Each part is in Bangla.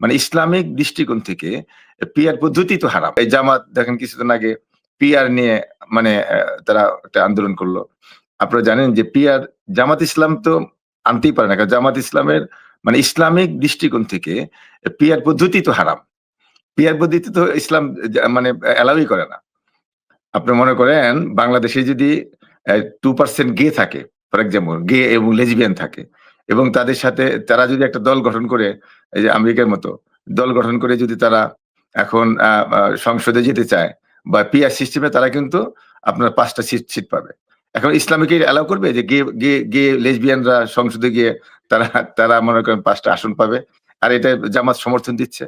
মানে ইসলামিক দৃষ্টিকোণ থেকে পিয়ার পদ্ধতি তো হারাম। এই জামাত, দেখেন কিছুদিন আগে পিয়ার নিয়ে মানে তারা একটা আন্দোলন করল। আপনারা জানেন যে পিয়ার, জামাত ইসলাম তো আনতেই পারে না, কারণ জামাত ইসলামের মানে ইসলামিক দৃষ্টিকোণ থেকে পিয়ার পদ্ধতি তো হারাম। পিয়ার পদ্ধতি তো ইসলাম মানে অ্যালাউই করে না। আপনি মনে করেন, বাংলাদেশে যদি টু পার্সেন্ট গে থাকে ফর এক্সাম্পল গে এবং লেজবিয়ান থাকে এবং তাদের সাথে তারা যদি একটা দল গঠন করে, এই যে আমেরিকার মতো, দল গঠন করে যদি তারা এখন সংসদে যেতে চায় বা পিআর সিস্টেমে তারা কিন্তু আপনার পাঁচটা সিট সিট পাবে। এখন ইসলামিকে অ্যালাউ করবে যে গে গে লেসবিয়ানরা সংসদে গিয়ে তারা তারা মনে করেন পাঁচটা আসন পাবে, আর এটা জামাত সমর্থন দিচ্ছে।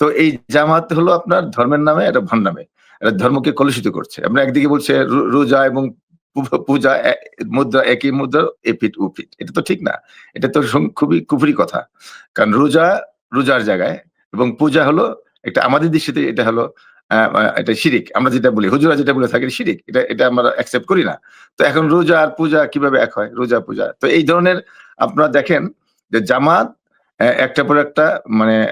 তো এই জামাত হলো আপনার ধর্মের নামে, এটা ভণ্ডামে। এটা ধর্মকে কলুষিত করছে। আমরা একদিকে বলছে রোজা এবং পূজা মুদ্রা একই মুদ্রা এপিট উপিট এটা তো ঠিক না। এটা তো খুবই কুফরি কথা। কারণ রোজা, রোজার জায়গায় এবং পূজা হলো একটা আমাদের দৃষ্টিতে এটা হলো এটা শিরিক। আমরা যেটা বলি, হুজুরা যেটা বলে থাকি শিরিক। এটা এটা আমরা অ্যাকসেপ্ট করি না। তো এখন রোজা আর পূজা কীভাবে এক হয়? রোজা, পূজা। তো এই ধরনের আপনারা দেখেন যে জামাত একটা পর একটা মানে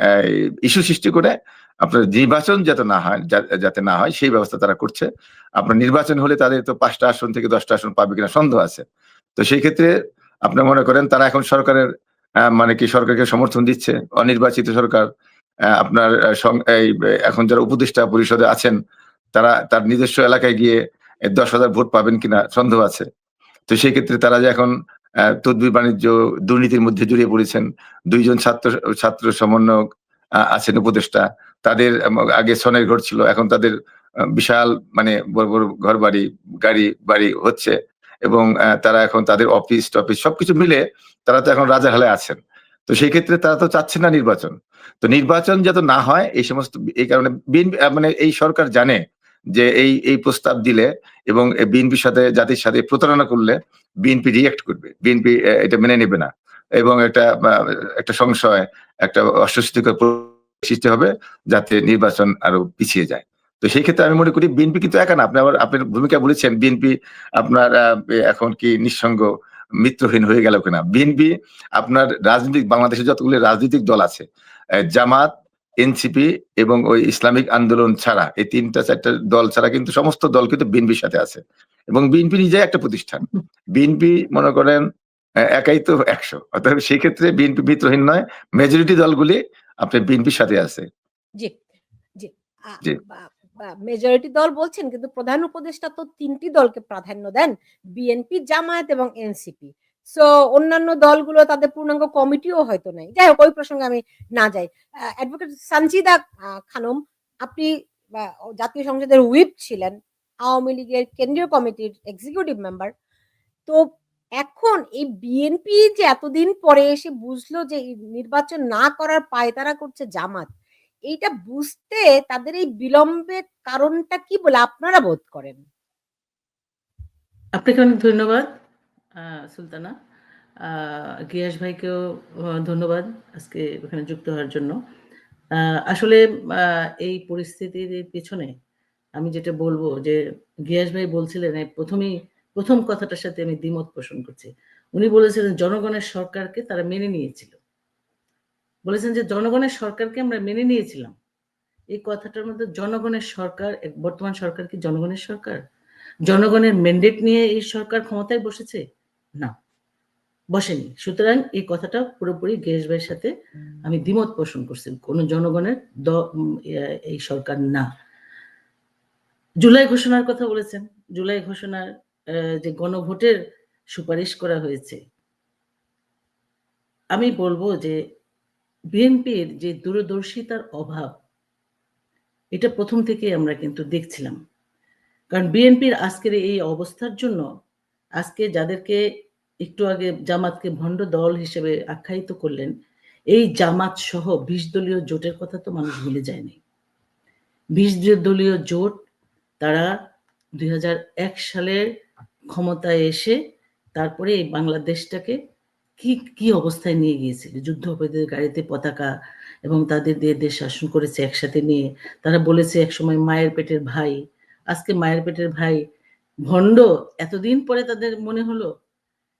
ইস্যু সৃষ্টি করে আপনার নির্বাচন যাতে না হয় যাতে না হয়, সেই ব্যবস্থা তারা করছে। আপনার নির্বাচন হলে তাদের তো পাঁচটা আসন থেকে দশটা আসন পাবে কিনা সন্দেহ আছে। তো সেই ক্ষেত্রে আপনার মনে করেন তারা এখন সরকারের মানে কি সরকারকে সমর্থন দিচ্ছে? অনির্বাচিত সরকার আপনার এই, এখন যারা উপদেষ্টা পরিষদে আছেন, তারা, তার নিজস্ব এলাকায় গিয়ে দশ হাজার ভোট পাবেন কিনা সন্দেহ আছে। তো সেই ক্ষেত্রে তারা যে এখন তদবির বাণিজ্য দুর্নীতির মধ্যে জড়িয়ে পড়েছেন, দুইজন ছাত্র ছাত্র সমন্বয়ক আছেন উপদেষ্টা তাদের আগে সনের ঘর ছিল, এখন তাদের বিশাল মানে বড় বড় ঘর বাড়ি গাড়ি বাড়ি হচ্ছে এবং তারা এখন তাদের অফিস টফিস সবকিছু মিলে তারা তো এখন রাজা হালে আছেন। তো সেই ক্ষেত্রে তারা তো চাচ্ছে না নির্বাচন। তো নির্বাচন যাতে না হয়, এই সমস্ত, এই কারণে বিএনপি মানে এই সরকার জানে যে এই এই প্রস্তাব দিলে এবং বিএনপির সাথে, জাতির সাথে প্রতারণা করলে বিএনপি রিয়েক্ট করবে। বিএনপি এটা মেনে নেবে না এবং একটা একটা সংশয়, একটা অস্বস্তিকর সৃষ্টি হবে যাতে নির্বাচন আরও পিছিয়ে যায়। তো সেই ক্ষেত্রে আমি মনে করি বিএনপি কিন্তু একা না। আপনি আবার আপনার ভূমিকা বলেছেন, বিএনপি আপনার এখন কি নিঃসঙ্গ মিত্রহীন হয়ে গেল কিনা? বিএনপি আপনার রাজনৈতিক বাংলাদেশে যতগুলো রাজনৈতিক দল আছে জামাত, এনসিপি এবং ওই ইসলামিক আন্দোলন ছাড়া, এই তিনটা, চারটা দল ছাড়া কিন্তু সমস্ত দল কিন্তু বিএনপির সাথে আছে। এবং বিএনপি নিজে একটা প্রতিষ্ঠান। বিএনপি মনে করেন একাই তো একশো। অর্থাৎ সেই ক্ষেত্রে বিএনপি মিত্রহীন নয়। মেজরিটি দলগুলি আপনার বিএনপির সাথে আছে। জি জি। মেজরিটি দল বলছেন কিন্তু প্রধান উপদেষ্টা তো তিনটি দলকে প্রাধান্য দেন বিএনপি জামায়াত এবং এনসিপি। সো অন্যান্য দলগুলো তাদের পূর্ণাঙ্গ কমিটিও হয়তো নাই। যাই হোক ওই প্রসঙ্গে আমি না যাই। অ্যাডভোকেট সানজিদা খানম আপনি জাতীয় সংসদের হুইপ ছিলেন আওয়ামী লীগের কেন্দ্রীয় কমিটির এক্সিকিউটিভ মেম্বার তো এই বিএনপি যে এতদিন পরে এসে বুঝলো যে নির্বাচন না করার পায়তারা করছে জামাত, এইটা বুঝতে তাদের এই বিলম্বের কারণটা কি বলে আপনারা বোধ করেন? আপনাকে অনেক ধন্যবাদ সুলতানা। গিয়াস ভাইকেও ধন্যবাদ আজকে ওখানে যুক্ত হওয়ার জন্য। আসলে এই পরিস্থিতির পেছনে আমি যেটা বলব যে গিয়াস ভাই বলছিলেন প্রথমেই প্রথম কথাটার সাথে আমি দ্বিমত পোষণ করছি। উনি বলেছিলেন, জনগণের সরকারকে তারা মেনে নিয়েছিল। বলেছেন যে, জনগণের সরকারকে আমরা মেনে নিয়েছিলাম। এই কথাটার মধ্যে জনগণের সরকার বর্তমান সরকার কি জনগণের সরকার? জনগণের ম্যান্ডেট নিয়ে এই সরকার ক্ষমতায় বসেছে? না, বসেনি। সুতরাং এই কথাটা পুরোপুরি গেস ভাইয়ের সাথে আমি দ্বিমত পোষণ করছি। কোন জনগণের দ- এই সরকার না। জুলাই ঘোষণার কথা বলেছেন। জুলাই ঘোষণার যে গণভোটের সুপারিশ করা হয়েছে। আমি বলব যে বিএনপির যে দূরদর্শিতার অভাব, এটা প্রথম থেকে আমরা কিন্তু দেখছিলাম। কারণ বিএনপির আজকের এই অবস্থার জন্য আজকে যাদেরকে একটু আগে জামাতকে ভণ্ড দল হিসেবে আখ্যায়িত করলেন, এই জামাত সহ বিশ দলীয় জোটের কথা তো মানুষ ভুলে যায়নি। বিশ দলীয় জোট তারা দুই হাজার এক সালের ক্ষমতায় এসে তারপরে বাংলাদেশটাকে কি কি অবস্থায় নিয়ে গিয়েছিল? যুদ্ধ অপরাধীদের গাড়িতে পতাকা এবং তাদের দিয়ে দেশ শাসন করেছে একসাথে নিয়ে। তারা বলেছে একসময় মায়ের পেটের ভাই, আজকে মায়ের পেটের ভাই ভণ্ড, এতদিন পরে তাদের মনে হলো।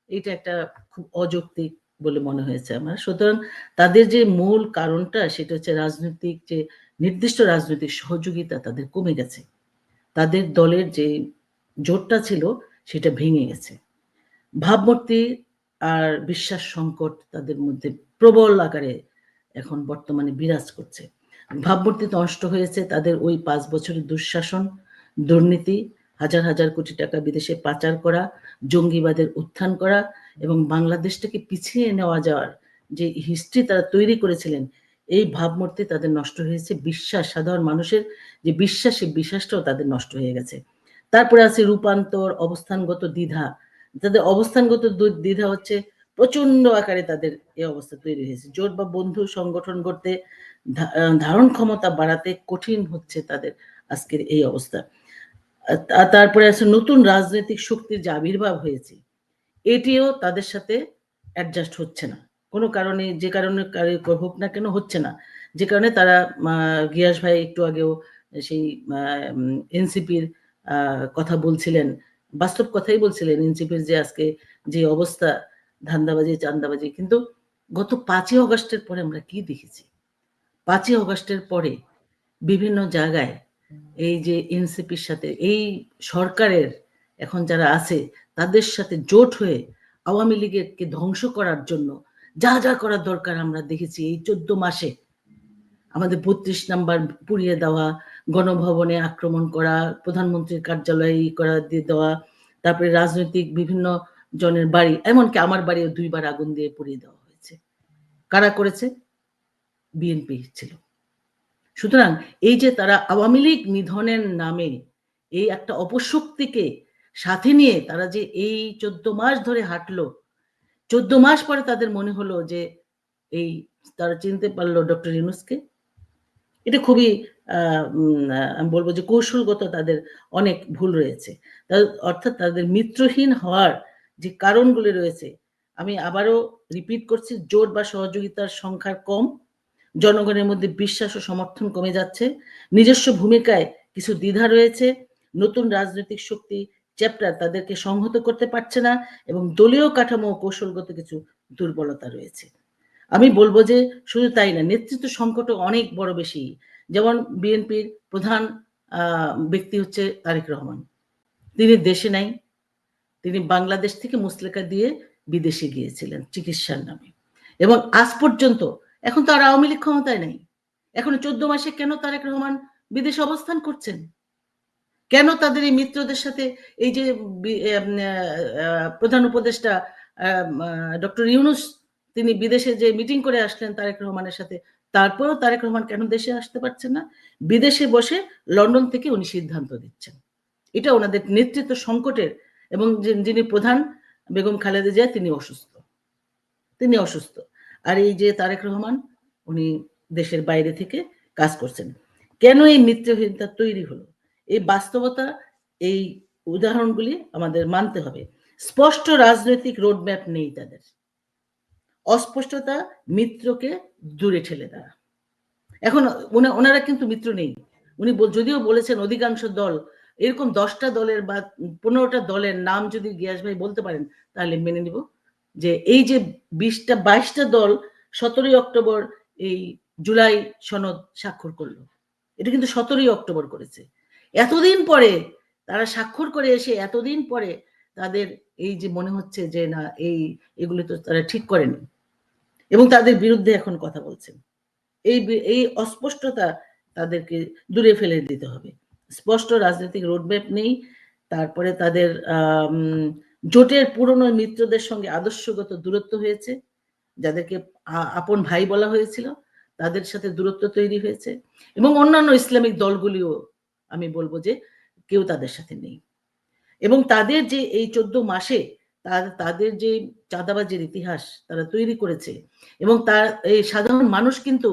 এটা একটা খুব অযৌক্তিক বলে মনে হয়েছে আমার। সুতরাং তাদের যে মূল কারণটা, সেটা হচ্ছে রাজনৈতিক যে নির্দিষ্ট রাজনৈতিক সহযোগিতা তাদের কমে গেছে। তাদের দলের যে জোটটা ছিল, সেটা ভেঙে গেছে। ভাবমূর্তি আর বিশ্বাস সংকট তাদের মধ্যে প্রবল আকারে এখন বর্তমানে বিরাজ করছে। ভাবমূর্তি নষ্ট হয়েছে তাদের ওই পাঁচ বছরের দুঃশাসন, দুর্নীতি, হাজার হাজার কোটি টাকা বিদেশে পাচার করা, জঙ্গিবাদের উত্থান করা এবং বাংলাদেশটাকে পিছিয়ে নেওয়া যাওয়ার যে হিস্ট্রি তারা তৈরি করেছিলেন, এই ভাবমূর্তি তাদের নষ্ট হয়েছে। বিশ্বাস, সাধারণ মানুষের যে বিশ্বাস, সেই বিশ্বাসটাও তাদের নষ্ট হয়ে গেছে। তারপরে আছে রূপান্তর, অবস্থানগত দ্বিধা তাদের অবস্থানগত দ্বিধা হচ্ছে প্রচণ্ড আকারে তাদের এই অবস্থা তৈরি হয়েছে। জোট বা বন্ধু সংগঠন করতে ধারণ ক্ষমতা বাড়াতে কঠিন হচ্ছে তাদের আজকের এই অবস্থা। তারপরে আছে নতুন রাজনৈতিক শক্তির যে আবির্ভাব হয়েছে, এটিও তাদের সাথে অ্যাডজাস্ট হচ্ছে না। কোনো কারণে, যে কারণে কারে- হোক না কেন হচ্ছে না। যে কারণে তারা গিয়াস ভাই একটু আগেও সেই এনসিপির কথা বলছিলেন বাস্তব কথাই বলছিলেন এনসিপির যে আজকে যে অবস্থা, ধান্দাবাজি, চান্দাবাজি, কিন্তু গত পাঁচই অগস্টের পরে আমরা কি দেখেছি? পাঁচই অগস্টের পরে বিভিন্ন জায়গায় এই যে এনসিপির সাথে, এই সরকারের এখন যারা আছে, তাদের সাথে জোট হয়ে আওয়ামী লীগেরকে ধ্বংস করার জন্য যা যা করার দরকার আমরা দেখেছি এই চোদ্দ মাসে। আমাদের বত্রিশ নাম্বার পুড়িয়ে দেওয়া গণভবনে আক্রমণ করা, প্রধানমন্ত্রীর কার্যালয়ে করা দিয়ে দেওয়া, তারপরে রাজনৈতিক বিভিন্ন জনের বাড়ি, এমনকি আমার বাড়িও দুইবার আগুন দিয়ে পুড়িয়ে দেওয়া হয়েছে। কারা করেছে? বিএনপি ছিল। সুতরাং এই যে তারা আওয়ামী লীগ নিধনের নামে এই একটা অপশক্তিকে সাথে নিয়ে তারা যে এই চোদ্দ মাস ধরে হাঁটলো, চোদ্দ মাস পরে তাদের মনে হলো যে এই তারা চিনতে পারল ডক্টর ইউনুসকে। এটা খুবই আমি বলব যে কৌশলগত তাদের অনেক ভুল রয়েছে। অর্থাৎ তাদের মিত্রহীন হওয়ার যে কারণগুলি রয়েছে, আমি আবারও রিপিট করছি, জোট বা সহযোগিতার সংখ্যার কম, জনগণের মধ্যে বিশ্বাস ও সমর্থন কমে যাচ্ছে, নিজস্ব ভূমিকায় কিছু দ্বিধা রয়েছে, নতুন রাজনৈতিক শক্তি চ্যাপ্টার তাদেরকে সংহত করতে পারছে না এবং দলীয় কাঠামো কৌশলগত কিছু দুর্বলতা রয়েছে। আমি বলব যে শুধু তাই না, নেতৃত্ব সংকটও অনেক বড় বেশি। যেমন বিএনপির প্রধান ব্যক্তি হচ্ছে তারেক রহমান। তিনি দেশে নাই, তিনি বাংলাদেশ থেকে মুসলেকা দিয়ে বিদেশে গিয়েছিলেন চিকিৎসার নামে। এবং আজ পর্যন্ত এখন তো আর আওয়ামী লীগ ক্ষমতায় নেই। এখন চোদ্দ মাসে কেন তারেক রহমান বিদেশে অবস্থান করছেন? কেন তাদের এই মিত্রদের সাথে এই যে প্রধান উপদেষ্টা ডক্টর ইউনুস তিনি বিদেশে যে মিটিং করে আসলেন তারেক রহমানের সাথে, তারপরেও তারেক রহমান কেন দেশে আসতে পারছেন না? বিদেশে বসে লন্ডন থেকে উনি সিদ্ধান্ত দিচ্ছেন এটা ওনাদের নেতৃত্ব সংকটের এবং যিনি প্রধান, বেগম খালেদা জিয়া, তিনি অসুস্থ। তিনি অসুস্থ। আর এই যে তারেক রহমান, উনি দেশের বাইরে থেকে কাজ করছেন। কেন এই মিত্রহীনতা তৈরি হলো? এই বাস্তবতা, এই উদাহরণগুলি আমাদের মানতে হবে। স্পষ্ট রাজনৈতিক রোডম্যাপ নেই তাদের। অস্পষ্টতা মিত্রকে দূরে ঠেলে দেওয়া। এখন ওনারা কিন্তু মিত্র নেই। উনি যদিও বলেছেন অধিকাংশ দল, এরকম দশটা দলের বা পনেরোটা দলের নাম যদি গিয়াস ভাই বলতে পারেন, তাহলে মেনে নিব যে এই যে বিশটা, বাইশটা দল সতেরোই অক্টোবর এই জুলাই সনদ স্বাক্ষর করল। এটা কিন্তু সতেরোই অক্টোবর করেছে। এতদিন পরে তারা স্বাক্ষর করে এসে এতদিন পরে তাদের এই যে মনে হচ্ছে যে না, এই, এগুলো তো তারা ঠিক করেনি। এবং তাদের বিরুদ্ধে এখন কথা বলছেন। এই এই অস্পষ্টতা তাদেরকে দূরে ফেলে দিতে হবে। স্পষ্ট রাজনৈতিক রোডম্যাপ নেই, তারপরে তাদের জোটের পুরনো মিত্রদের সঙ্গে আদর্শগত দূরত্ব হয়েছে, যাদেরকে আপন ভাই বলা হয়েছিল, তাদের সাথে দূরত্ব তৈরি হয়েছে এবং অন্যান্য ইসলামিক দলগুলিও আমি বলব যে কেউ তাদের সাথে নেই। এবং তাদের যে এই চোদ্দ মাসে তাদের যে চাঁদাবাজির ইতিহাস তারা তৈরি করেছে। এবং তার, এই সাধারণ মানুষ কিন্তু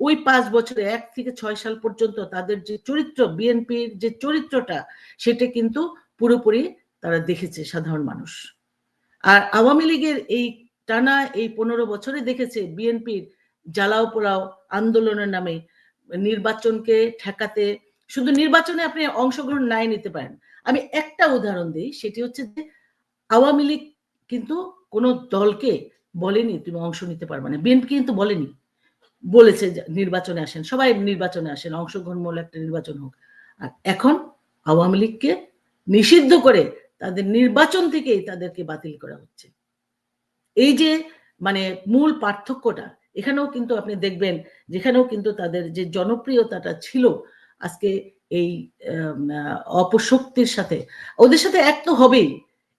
ওই পাঁচ বছরে এক থেকে ছয় সাল পর্যন্ত তাদের যে চরিত্র, বিএনপির যে চরিত্রটা, সেটা কিন্তু পুরোপুরি তারা দেখেছে সাধারণ মানুষ। আর আওয়ামী লীগের এই টানা এই পনেরো বছরে দেখেছে বিএনপির জ্বালাও পোড়াও আন্দোলনের নামে নির্বাচনকে ঠেকাতে, শুধু নির্বাচনে আপনি অংশগ্রহণ নাই নিতে পারেন। আমি একটা উদাহরণ দিই, সেটি হচ্ছে যে আওয়ামী লীগ কিন্তু কোনো দলকে বলেনি তুমি অংশ নিতে পারবে না। বিএনপি কিন্তু বলেনি। বলেছে নির্বাচনে আসেন। সবাই নির্বাচনে আসেন। অংশগ্রহণমূলক একটা নির্বাচন হোক। আর এখন আওয়ামী লীগকে নিষিদ্ধ করে তাদের নির্বাচন থেকেই তাদেরকে বাতিল করা হচ্ছে। এই যে মানে মূল পার্থক্যটা, এখানেও কিন্তু আপনি দেখবেন, যেখানেও কিন্তু তাদের যে জনপ্রিয়তাটা ছিল আজকে এই অপশক্তির সাথে, ওদের সাথে এক তো হবেই।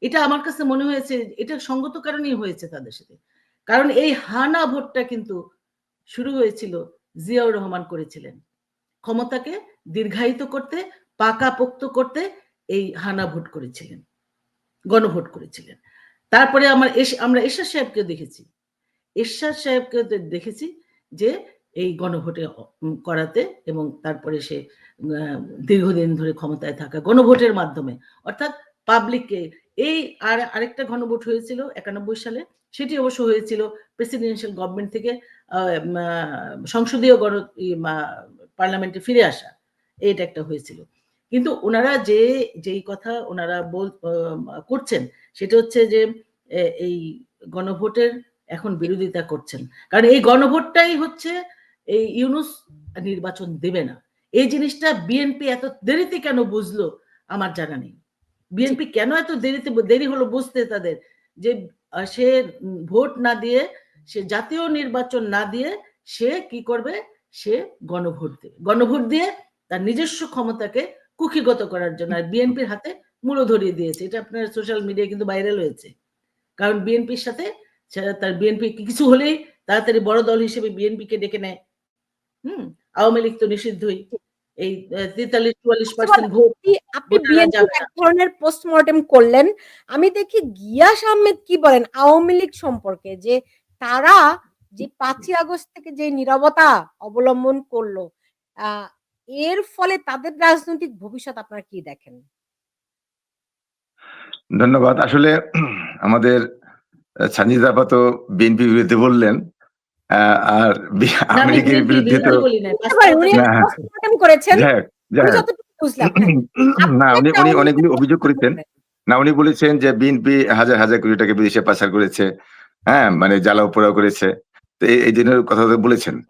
এটা আমার কাছে মনে হয়েছে, এটা সঙ্গত কারণেই হয়েছে তাদের সাথে। কারণ এই হানা ভোটটা কিন্তু শুরু হয়েছিল, জিয়াউর রহমান করেছিলেন। ক্ষমতাকে দীর্ঘায়িত করতে, পাকাপোক্ত করতে এই হানা ভোট করেছিলেন, গণভোট করেছিলেন। তারপরে আমার আমরা এরশাদ সাহেবকে দেখেছি। এরশাদ সাহেবকে দেখেছি যে এই গণভোটে করাতে এবং তারপরে সে দীর্ঘদিন ধরে ক্ষমতায় থাকা গণভোটের মাধ্যমে, অর্থাৎ পাবলিককে এই আর আরেকটা গণভোট হয়েছিল একানব্বই সালে। সেটি অবশ্য হয়েছিল প্রেসিডেন্সিয়াল গভর্নমেন্ট থেকে সংসদীয় গণ পার্লামেন্টে ফিরে আসা। এইটা একটা হয়েছিল। কিন্তু ওনারা যে, যেই কথা ওনারা বল করছেন, সেটা হচ্ছে যে এই গণভোটের এখন বিরোধিতা করছেন। কারণ এই গণভোটটাই হচ্ছে এই ইউনুস নির্বাচন দেবে না। এই জিনিসটা বিএনপি এত দেরিতে কেন বুঝলো আমার জানা নেই। বিএনপি কেন এত দেরিতে দেরি হলো বুঝতে তাদের? যে সে ভোট না দিয়ে সে জাতীয় নির্বাচন না দিয়ে সে কি করবে? সে গণভোট দেবে গণভোট দিয়ে তার নিজস্ব ক্ষমতাকে কুক্ষিগত করার জন্য আর বিএনপির হাতে মূল্য ধরিয়ে দিয়েছে। এটা আপনার সোশ্যাল মিডিয়া কিন্তু ভাইরাল হয়েছে। কারণ বিএনপির সাথে তার বিএনপি কিছু হলেই তাড়াতাড়ি বড় দল হিসেবে বিএনপি কে ডেকে নেয়। হুম? আওয়ামী লীগ তো নিষিদ্ধই। এই তেতাল্লিশ চুয়াল্লিশ পার্সেন্ট ভোট আপনি- এক ধরনের পোস্টমর্টেম করলেন। আমি দেখি গিয়াস আহমেদ কি বলেন? আওয়ামী লীগ সম্পর্কে যে তারা যে পাঁচই আগস্ট থেকে যে নীরবতা অবলম্বন করল আহ, এর ফলে তাদের রাজনৈতিক ভবিষ্যৎ আপনারা কি দেখেন? ধন্যবাদ। আসলে আমাদের সানজিদা আপা তো বিএনপি বিরুদ্ধে বললেন। আর বি- না, আমি আওয়ামী লীগের বিএনপির বিরুদ্ধে তো পারি, উনি না, হ্যাঁ। হ্যাঁ। উনি উনি অনেকগুলি অভিযোগ করেছেন। না উনি বলেছেন যে বিএনপি হাজার হাজার কোটি টাকা বিদেশে পাচার করেছে। হ্যাঁ মানে জ্বালাও পোড়াও করেছে। তো এই- এই জন্য কথা বলেছেন।